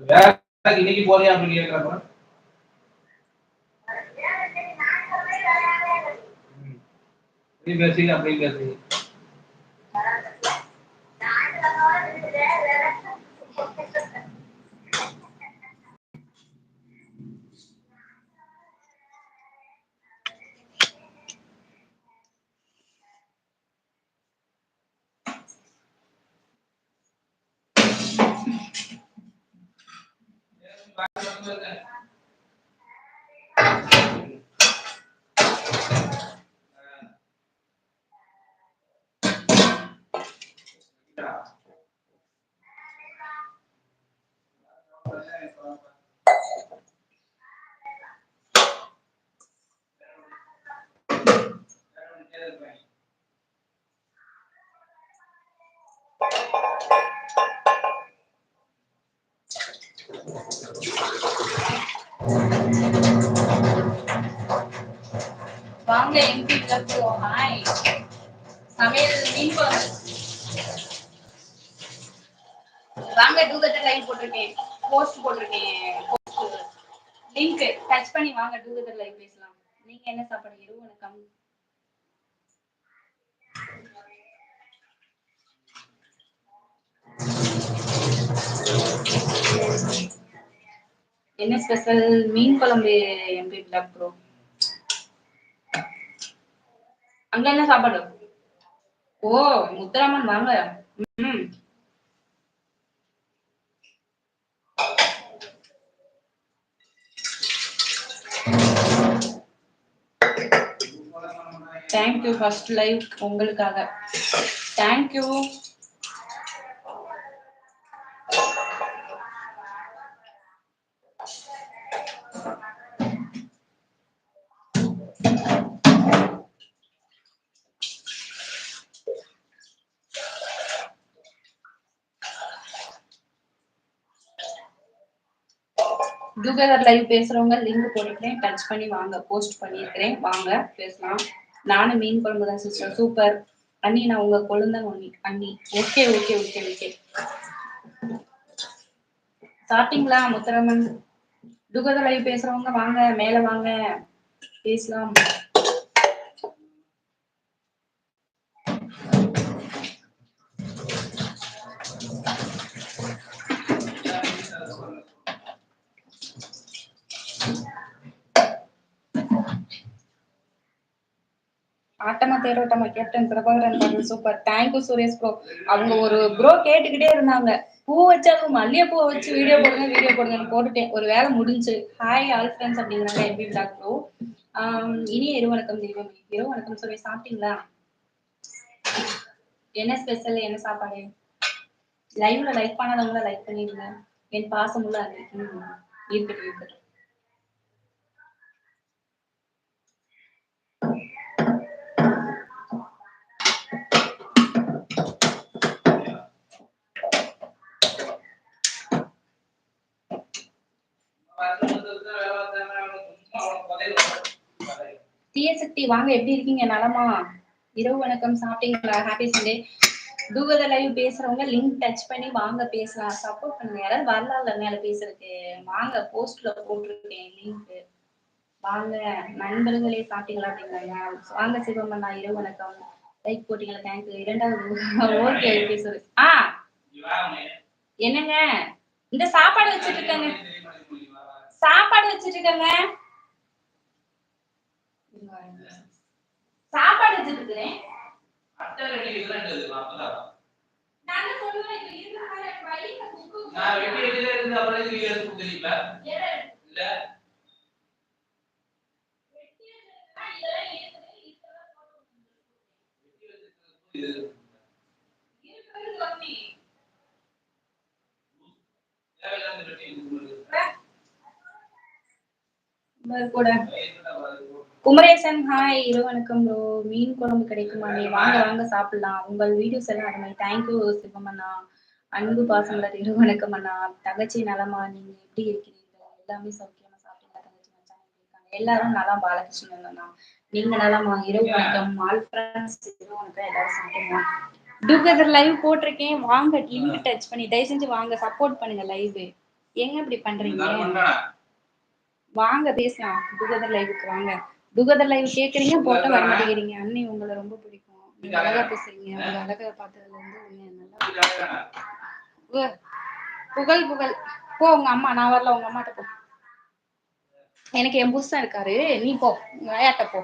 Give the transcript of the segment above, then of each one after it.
வேலைக்கு இன்னைக்கு போறியா அப்படின்னு கேட்கறப்ப ம். இப்படி பேசுறீங்க அப்படி பேசுறீங்க வாங்க எம்பி கிளப்ஸோ ஹாய் சமையல் மீன் குழம்பு வாங்க டூகத்த லைவ் போட்டிருக்கேன். போஸ்ட் போட்டிருக்கேன். போஸ்ட் லிங்க் டச் பண்ணி வாங்க டூகத்த லைவ் பேசலாம். நீங்க என்ன சாப்பாடு இரவு வணக்கம். என்ன ஸ்பெஷல் மீன் குழம்பு எம்பி பிளாக் ப்ரோ அங்க என்ன சாப்பாடு? ஓ முத்துராமன் வாங்க. தேங்க்யூ ஃபர்ஸ்ட் லைவ் உங்களுக்காக. தேங்க்யூ டுகெதர் லைவ் பேசுறவங்க லிங்க் போட்டுக்கிறேன் டச் பண்ணி வாங்க போஸ்ட் பண்ணியிருக்கிறேன். வாங்க பேசலாம். நானும் மீன் குழம்பு தான் சிஸ்டர் சூப்பர் அண்ணி நான் உங்க கொழுந்தன் அண்ணி. அண்ணி. ஓகே ஓகே ஓகே ஓகே சாப்பிட்டீங்களா முத்தரமன்? டுகெதர் லைவ் பேசுறவங்க வாங்க மேல வாங்க. பேசலாம். தேரோட்டமா கேப்டன் பிரபாகரன் பாடல் சூப்பர் தேங்க்யூ சுரேஷ் ப்ரோ அவங்க ஒரு ப்ரோ கேட்டுக்கிட்டே இருந்தாங்க. பூ வச்சாலும் மல்லிகைப்பூ வச்சு வீடியோ போடுங்க வீடியோ போடுங்கன்னு போட்டுட்டேன். ஒரு வேலை முடிஞ்சு. ஹாய் ஆல் ஃப்ரெண்ட்ஸ் அப்படிங்கிறாங்க எப்படி பிளாக் ப்ரோ um, இனிய இரு வணக்கம் தெய்வம். இரு வணக்கம் சுரேஷ் சாப்பிட்டீங்களா? என்ன ஸ்பெஷல் என்ன சாப்பாடு? லைவ்ல லைக் பண்ணாதவங்கள லைக் பண்ணிடுங்க. என் பாசமுள்ள அன்னை இருக்கட்டும் இருக்கட்டும். தீயசக்தி வாங்க எப்படி இருக்கீங்க? நலமா? இரவு வணக்கம் சாப்பிட்டீங்களா? ஹாப்பி சண்டே கூகுள் லைவ் பேசுறவங்க லிங்க் டச் பண்ணி வாங்க பேசலாம். சப்போர்ட் பண்ணுங்க. யாராவது வரலாம்ல மேல பேசுறதுக்கு. வாங்க போஸ்ட்ல போட்டிருக்கேன் லிங்க் வாங்க நண்பர்களே சாப்பிட்டீங்களா அப்படிங்கிறாங்க. வாங்க சிவமண்ணா இரவு வணக்கம். லைக் போட்டீங்களா? தேங்க்யூ இரண்டாவது ஓகே ஓகே சார் ஆ என்னங்க? இந்த சாப்பாடு வச்சிட்டு இருக்கேங்க. சாப்பாடு வச்சிட்டு இருக்கேங்க. சாப்பாடு வச்சிட்டு இருக்கிறேன் நான் சொல்லுவேன் இது இருந்தா வழியில குக்கு வெட்டி கூட குமரேசன் ஹாய் இரு வணக்கம் ப்ரோ மீன் குழம்பு கிடைக்குமாமே வாங்க வாங்க சாப்பிடலாம். உங்கள் வீடியோஸ் எல்லாம் அருமை. தேங்க்யூ சிவமண்ணா. அன்பு பாசமலர் இரு வணக்கம் அண்ணா. தங்கச்சி நலமா? நீங்க எப்படி இருக்கிறீர்கள்? எல்லாமே சௌக்கியமா சாப்பிட்டீங்களா தங்கச்சி இருக்காங்க? எல்லாரும் நலம் பாலகிருஷ்ணன் தான் நீங்க நலமா? இரவு வணக்கம். ஆல் ஃப்ரெண்ட்ஸ் இரவு வணக்கம். எல்லாரும் சாப்பிட்டீங்களா டுகெதர் லைவ் போட்டிருக்கேன். வாங்க லிங்க் டச் பண்ணி தயவு செஞ்சு வாங்க. சப்போர்ட் பண்ணுங்க லைவ் எங்க இப்படி பண்றீங்க. வாங்க பேசலாம். டுகெதர் லைவுக்கு வாங்க. டுகெதர் லைவ் கேக்குறீங்க போட்ட வர மாட்டேங்கிறீங்க. அண்ணி உங்களை ரொம்ப பிடிக்கும். நீங்க அழகா பேசுறீங்க. உங்க அழகா பார்த்ததுல இருந்து உண்மையா நல்லா புகழ் புகழ் போ உங்க அம்மா நான் வரல உங்க அம்மாட்ட போ. எனக்கு என் புருஷன் இருக்காரு. நீ போ. உங்க ஆயாட்ட போ.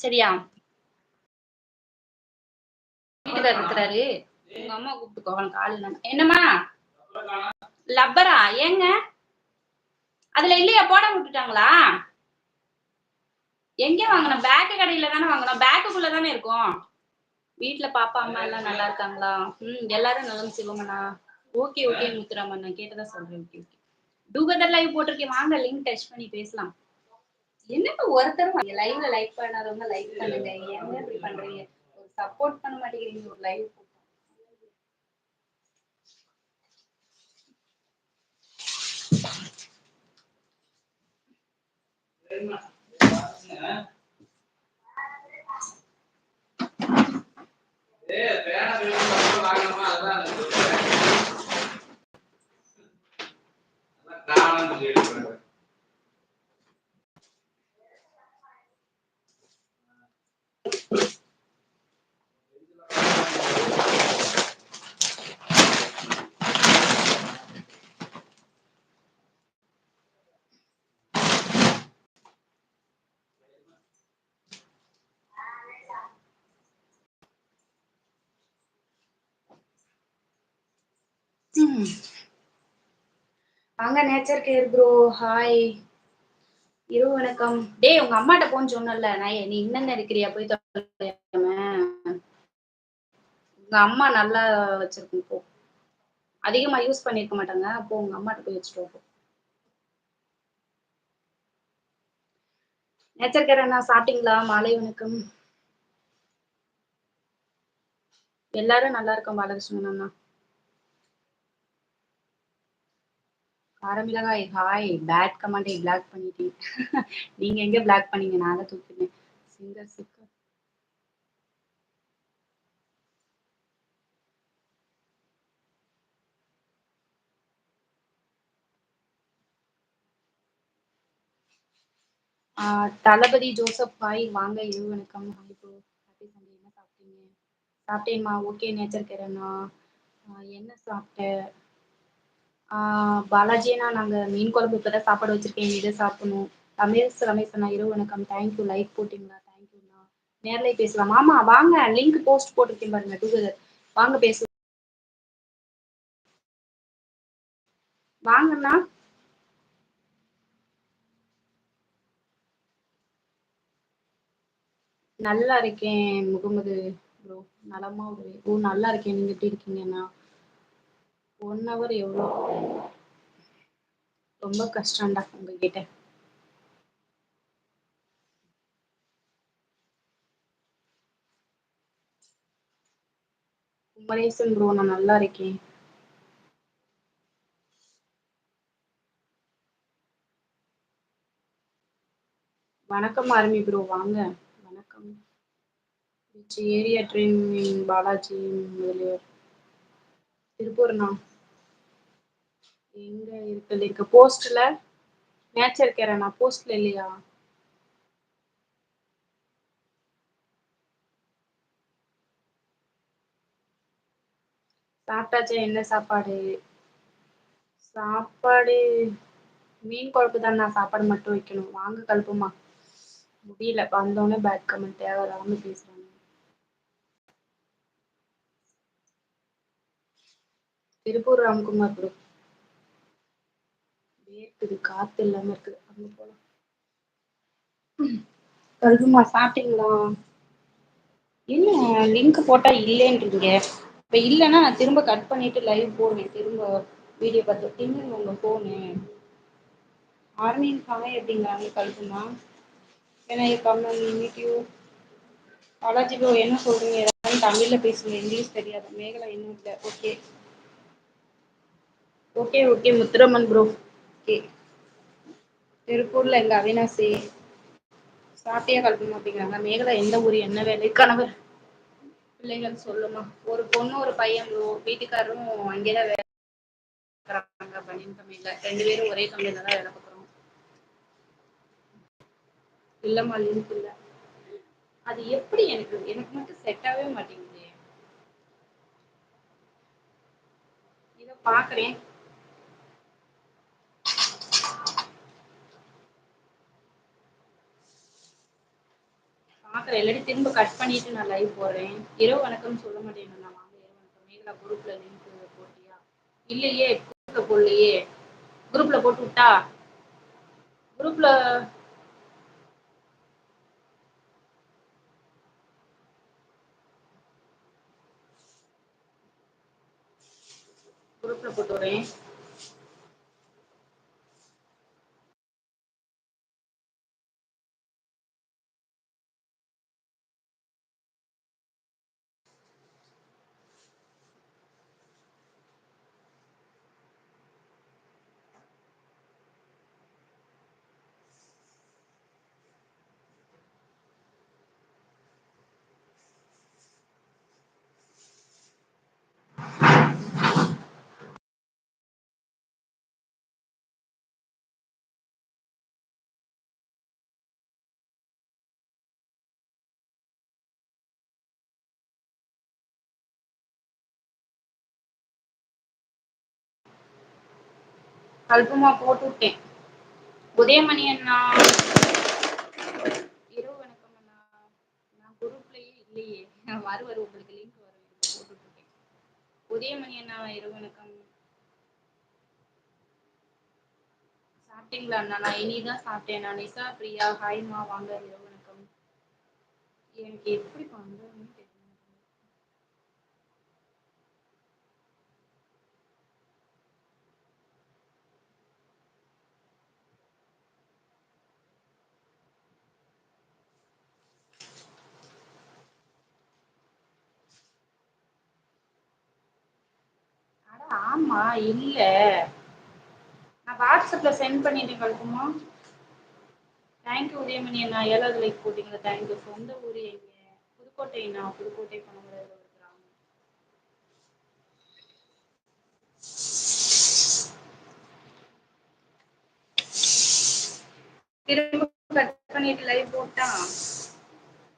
சரியா? வீட்டுக்காரர் இருக்கிறாரு. உங்க அம்மா கூப்பிட்டுக்கோ அவனுக்கு ஆள் என்னம்மா? லப்பரா ஏங்க? அதுல இல்லையா போட விட்டுட்டாங்களா? எங்க வாங்கணும்? பேக்கு கடையில தானே வாங்கணும்? பேக்குக்குள்ள தானே இருக்கும்? வீட்டுல பாப்பா அம்மா எல்லாம் நல்லா இருக்காங்களா? ம் எல்லாரும் நலம் சிவமண்ணா. ஓகே ஓகே முத்துராமன் நான் கேட்டதா சொல்றேன். ஓகே ஓகே டூகதர் லைவ் போட்டிருக்கேன். வாங்க லிங்க் டச் பண்ணி பேசலாம். என்னங்க ஒருத்தரும் லைவ்ல லைக் பண்ணாதவங்க லைக் பண்ணுங்க. ஏங்க இப்படி பண்றீங்க? ஒரு சப்போர்ட் பண்ண மாட்டேங்கிறீங்க. ஒரு லைவ் பேனா பேனா வாங்கணுமா? அதான் வாங்க நேச்சர் கேர் ப்ரோ ஹாய் இரவு வணக்கம். டேய் உங்க அம்மாட்ட போன்னு சொன்னல நான் நீ இன்னும் இருக்கிறியா? போய் உங்க அம்மா நல்லா வச்சிருக்கும் போ. அதிகமா யூஸ் பண்ணிருக்க மாட்டாங்க. அப்போ உங்க அம்மாட்ட போய் வச்சுட்டு போ. நேச்சர் கேர் அண்ணா சாப்பிட்டீங்களா? மாலை வணக்கம். எல்லாரும் நல்லா இருக்கோம் பாலகிருஷ்ணன் அண்ணா. காரமிளகாய் ஹாய் பேட் கமெண்டை பிளாக் பண்ணிட்டீங்க நீங்க எங்க பிளாக் பண்ணீங்க? நான் தான் தூக்கிட்டேன் சிங்கர் சிக்கர் ஆஹ் தளபதி ஜோசப் பாய் வாங்க இரவு வணக்கம். ஹாய் ப்ரோ ஹாப்பி சண்டே என்ன சாப்பிட்டீங்க? சாப்பிட்டேம்மா ஓகே நேச்சர் கேரண்ணா என்ன சாப்பிட்ட? பாலாஜி நான் நாங்கள் மீன் குழம்பு இப்பதான் சாப்பாடு வச்சிருக்கேன் இதை சாப்பிடணும். ரமேஷ் ரமேஷ் அண்ணா இரவு வணக்கம். தேங்க்யூ லைக் போட்டீங்களா? தேங்க்யூண்ணா நேரில் பேசலாம். ஆமா வாங்க. லிங்க் போஸ்ட் போட்டிருக்கேன் பாருங்க டுகெதர் வாங்க பேச. வாங்கண்ணா நல்லா இருக்கேன் முகமது ப்ரோ நலமா ஒரு ஓ நல்லா இருக்கேன். நீங்க எப்படி இருக்கீங்கண்ணா ஒன் ஹவர் எவ்வளோ? ரொம்ப கஷ்டம்டா உங்ககிட்ட. குமரேசன் ப்ரோ நான் நல்லா இருக்கேன். வணக்கம் ஆர்மி ப்ரோ வாங்க. வணக்கம். Area train Balaji Mudaliar. திருப்பூர்ண்ணா? எங்க இருக்கு இருக்கு போஸ்ட்ல நேச்சர் நான் போஸ்ட்ல இல்லையா? சாப்பிட்டாச்சா? என்ன சாப்பாடு? சாப்பாடு மீன் குழம்பு தான் நான் சாப்பாடு மட்டும் வைக்கணும். வாங்க கழுப்புமா முடியல. வந்தோடனே பேட் கமெண்ட் தேவையில்லாம பேசுறாங்க. திருப்பூர் ராம்குமார் ப்ரோ வேர்க்குது காத்து இல்லாம இருக்குது. அங்க போலாம். கல்பமா சாப்பிட்டீங்களா? என்ன லிங்க் போட்டா இல்லைன்றீங்க. இப்ப இல்லைன்னா நான் திரும்ப கட் பண்ணிட்டு லைவ் போடுவேன். திரும்ப வீடியோ பார்த்து தின்னு உங்க போனு ஆர்மின் ஹாய் எப்படிங்கிறாங்க கல்பமா ஏன்னா கம்மன் மீட் பாலாஜி ப்ரோ என்ன சொல்றீங்க? ஏதாவது தமிழ்ல பேசுங்க இங்கிலீஷ் தெரியாது. மேகலா இன்னும் இல்லை. Okay okay okay Muthuraman bro okay. திருப்பூர்ல எங்க அவினாசி சாப்பிட்டியா கல்பனா அப்படிங்கிறாங்க மேகலா எந்த ஊர் என்ன வேலை? கணவர். பிள்ளைகள் சொல்லுமா. ஒரு பொண்ணு ஒரு பையன் வீட்டுக்காரரும் அங்கேதான் வேலை பாக்குறாங்க பனியன் ரெண்டு பேரும் ஒரே கம்பெனில தான் வேலை பார்க்குறோம். இல்லம்மா லிங்க் இல்ல. அது எப்படி எனக்கு எனக்கு மட்டும் செட் ஆகவே மாட்டேங்குது. இத பாக்குறேன் பார்க்குறேன் இல்லாட்டி திரும்ப கட் பண்ணிட்டு நான் லைவ் போடுறேன். இரவு வணக்கம் சொல்ல மாட்டேன். நான் வாங்க இரவு வணக்கம். மேகலா குரூப்ல லிங்க் போட்டியா? இல்லையே குரூப்ல போடலையே. குரூப்ல போட்டு விட்டா? குரூப்ல குரூப்ல போட்டு விடுறேன். அல்பமா போட்டு விட்டேன் உதயமணி அண்ணா இரவு வணக்கம் அண்ணா. நான் குரூப்லயே இல்லையே. வருவாரு உங்களுக்கு லிங்க் வரும் போட்டு விட்டுருக்கேன் உதயமணி அண்ணா இரவு வணக்கம். சாப்பிட்டீங்களா அண்ணா? நான் இனிதான் சாப்பிட்டேன். நான் நிசா பிரியா ஹாய்மா வாங்க இரவு வணக்கம். எனக்கு எப்படி பண்றதுன்னு தெரியல அட ஆமா இல்ல. நான் வாட்ஸ்அப்ல சென்ட் பண்ணிட்டேன் கழுக்குமா தேங்க்யூ உதயமணி அண்ணா. ஏழாவது லைக் போட்டீங்களா? தேங்க்யூ சொந்த ஊர் எங்க? புதுக்கோட்டைண்ணா புதுக்கோட்டை பணமலையில ஒரு கிராமம். திரும்ப கட் பண்ணிட்டு லைவ் போட்டா?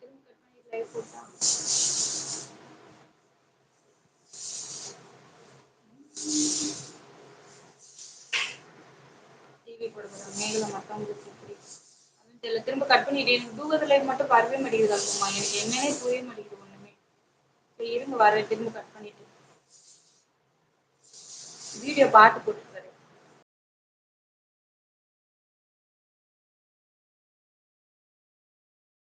திரும்ப கட் பண்ணிட்டு லைவ் போட்டா? டிவி மேகலை மத்தவங்களுக்கு எப்படி தெரியல திரும்ப கட் பண்ணிட்டு எனக்கு தூகது மட்டும் வரவே மாட்டேங்குது அல்பமா எனக்கு என்னன்னே புரிய மாட்டேங்குது ஒண்ணுமே இப்ப இருங்க வர திரும்ப கட் பண்ணிட்டு வீடியோ பாட்டு போட்டு.